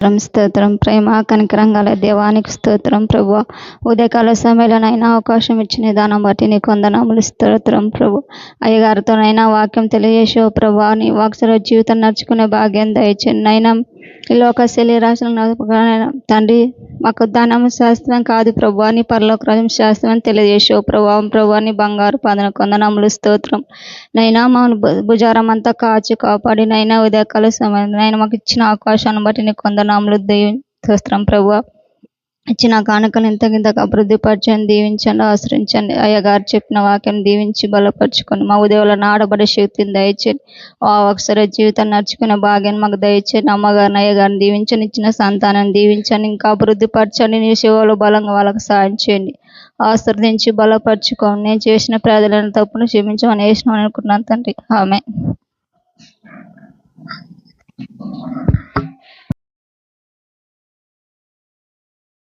స్తోత్రం స్తోత్రం. ప్రేమ కనికరం గల దేవానికి స్తోత్రం ప్రభు. ఉదయకాల సమయంలోనైనా అవకాశం ఇచ్చిన దానం బట్టి నీ కొందనాములు స్తోత్రం ప్రభు. అయ్యగారితోనైనా వాక్యం తెలియజేసో ప్రభు. నీ వాక్సర జీవితం నడుచుకునే భాగ్యం దయచండి ఈ లోక శరీరాశులను తండ్రి మాకు ధనం శాస్త్రం కాదు ప్రభు అని పరలోక రాజం శాస్త్రం అని తెలియజేసావు ప్రభావం ప్రభువాని బంగారు పదన కొందనములు స్తోత్రం. నైనా మా భుజారం అంతా కాచి కాపాడి నైనా ఉదయకాల సమయం నైనా మాకు ఇచ్చిన అవకాశాన్ని బట్టి నీ కొందనాములు దయ స్తోత్రం ప్రభు. ఇచ్చిన కానుకలు ఇంతకింతకు అభివృద్ధిపరచండి దీవించండి ఆశ్రయించండి. అయ్యగారు చెప్పిన వాక్యం దీవించి బలపరుచుకొని మా ఉదయంలో ఆడబడే శక్తిని దయచేయండి. ఆ అక్షర జీవితం నడుచుకునే భాగ్యాన్ని మాకు దయచేయండి. అమ్మగారిని అయ్యగారిని దీవించండి. ఇచ్చిన సంతానాన్ని దీవించండి. ఇంకా అభివృద్ధిపరచండి నీ సేవలో బలంగా వాళ్ళకి సాయం చేయండి. ఆశ్రదించి బలపరచుకోండి. నేను చేసిన ప్రజలను తప్పును క్షమించమని వేసిన అనుకున్నాను తండ్రి. ఆమె